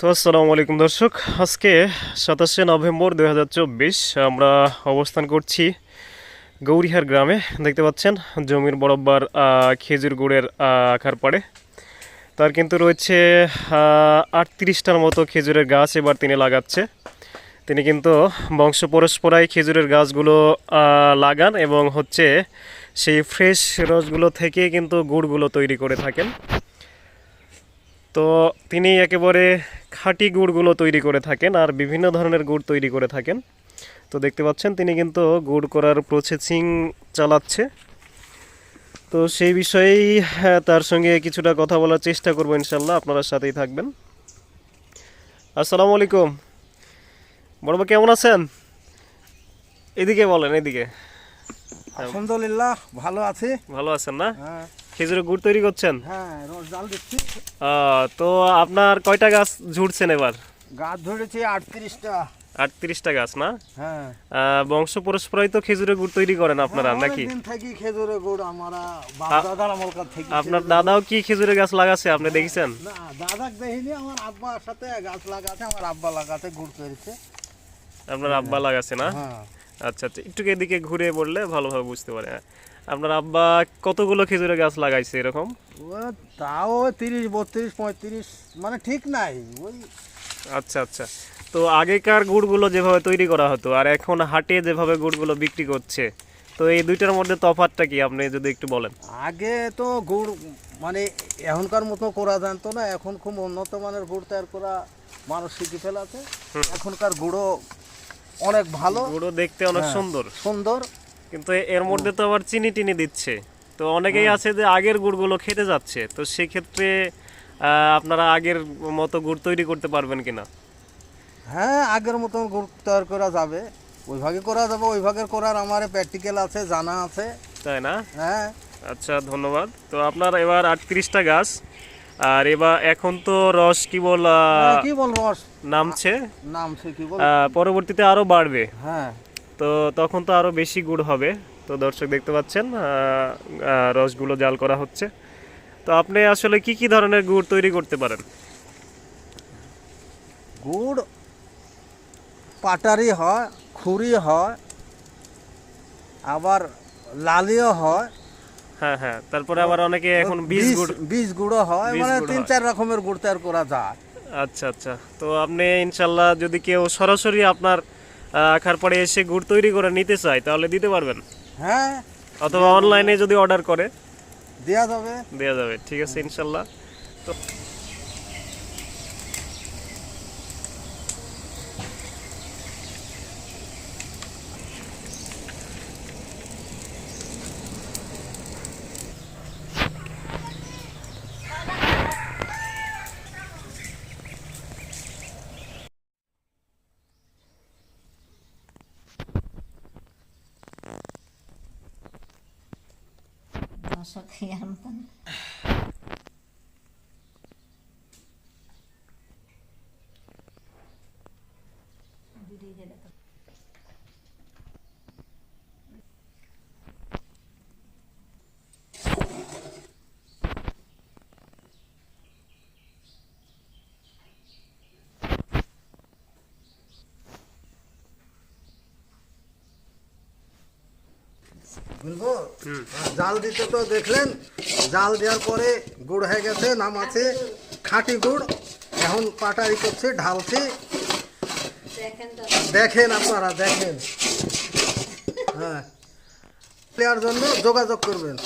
তো আসসালামু আলাইকুম দর্শক। আজকে সাতাশে নভেম্বর দু হাজার চব্বিশ আমরা অবস্থান করছি গৌরিহার গ্রামে দেখতে পাচ্ছেন জমির বরাবর খেজুর গুড়ের আখার পাড়ে। তার কিন্তু রয়েছে আটত্রিশটার মতো খেজুরের গাছ এবার তিনি লাগাচ্ছে। তিনি কিন্তু বংশ পরস্পরায় খেজুরের গাছগুলো লাগান এবং হচ্ছে সেই ফ্রেশ রসগুলো থেকে কিন্তু গুড়গুলো তৈরি করে থাকেন। তো তিনি একেবারে খাঁটি গুড়গুলো তৈরি করে থাকেন আর বিভিন্ন ধরনের গুড় তৈরি করে থাকেন। তো দেখতে পাচ্ছেন তিনি কিন্তু গুড় করার প্রসেসিং চালাচ্ছে। তো সেই বিষয়েই হ্যাঁ, তার সঙ্গে কিছুটা কথা বলার চেষ্টা করব ইনশাল্লাহ আপনারা সাথেই থাকবেন। আসসালামু আলাইকুম বড়বা কেমন আছেন? এদিকে বলেন এদিকে। আলহামদুলিল্লাহ ভালো আছি। ভালো আছেন না? হ্যাঁ। খেজুরের গুড় তৈরি করছেন? হ্যাঁ জাল দিচ্ছি। আহ, তো আপনার কয়টা গাছ ঝুড়ছেন এবার? গাছ ধরেছি আটত্রিশটা। আটত্রিশটা গাছ না? হ্যাঁ। বংশ পরস্পরই তো খেজুরের গুড় তৈরি করেন আপনারা হ্যাঁ, নাকি? থাকি খেজুরের গুড় আমরা দাদার আমল থেকে আপনার দাদাও কি খেজুরের গাছ লাগাছে? আপনি দেখেছেন? না দাদাক দেখিনি আমার আব্বার সাথে গাছ লাগাতে আমার আব্বা লাগাতে গুড় করেছে। আপনার আব্বা লাগাছে না? হ্যাঁ। আচ্ছা আচ্ছা একটু এদিকে ঘুরে বললে ভালোভাবে বুঝতে পারে আপনার আব্বা কতগুলো খেজুরের গাছ লাগাইছে এরকম? ও তাও তিরিশ বত্রিশ পঁয়ত্রিশ মানে ঠিক নাই ওই আচ্ছা আচ্ছা। তো আগেকার গুড়গুলো যেভাবে তৈরি করা হতো আর এখন হাটে যেভাবে গুড়গুলো বিক্রি করছে তো এই দুইটার মধ্যে তফাৎটা কি? আপনি যদি একটু বলেন। আগে তো গুড় মানে এখনকার মতো করা জানতো না এখন খুব উন্নত মানের গুড় তৈরি করা মানুষ শিখে ফেলাতে এখনকার গুঁড়ো অনেক ভালো। গুড়ও দেখতে অনেক হ্যাঁ। সুন্দর। সুন্দর। কিন্তু এর মধ্যে তো আবার চিনি টিনি দিচ্ছে। তো অনেকেই আছে যে আগের গুড়গুলো খেতে যাচ্ছে তো সেক্ষেত্রে আপনারা আগের মতো গুড় তৈরি করতে পারবেন কিনা? হ্যাঁ আগের মতন গুড় তৈরি করা যাবে। ওইভাবে করা যাবে ওইভাবে করার আমার প্র্যাকটিক্যাল আছে জানা আছে। তাই না? হ্যাঁ। আচ্ছা ধন্যবাদ। তো আপনার এবার আটত্রিশটা গাছ আর এবার এখন তো রস কেবল আহ, হ্যাঁ, কি বল রস? নামছে? নাম সে কি বল? পরবর্তীতে আরও বাড়বে। হ্যাঁ। তো তখন তো আরও বেশি গুড় হবে। তো দর্শক দেখতে পাচ্ছেন রসগুলো জাল করা হচ্ছে। তো আপনি আসলে কি কি ধরনের গুড় তৈরি করতে পারেন? গুড় পাটারি হয় খুরি হয় আবার লালিও হয়। হ্যাঁ হ্যাঁ তারপরে আবার অনেকে এখন বীজ গুড় বীজ গুঁড়ো হয় মানে তিন চার রকমের গুড় তৈরি করা যায়। আচ্ছা আচ্ছা তো আপনি ইনশাল্লাহ যদি কেউ সরাসরি আপনার আখার পরে এসে গুড় তৈরি করে নিতে চায় তাহলে দিতে পারবেন? হ্যাঁ। অথবা অনলাইনে যদি অর্ডার করে? দেওয়া যাবে। দেয়া যাবে ঠিক আছে ইনশাল্লাহ। তো দর্শক আনতাম। বুঝব? জাল দিতে তো দেখলেন জাল দেওয়ার পরে গুড় হয়ে গেছে নাম আছে খাঁটি গুড়। এখন পাটারি করছি ঢালছি। দেখেন আপনারা দেখেন। হ্যাঁ প্লেয়ার জন্য যোগাযোগ করবেন।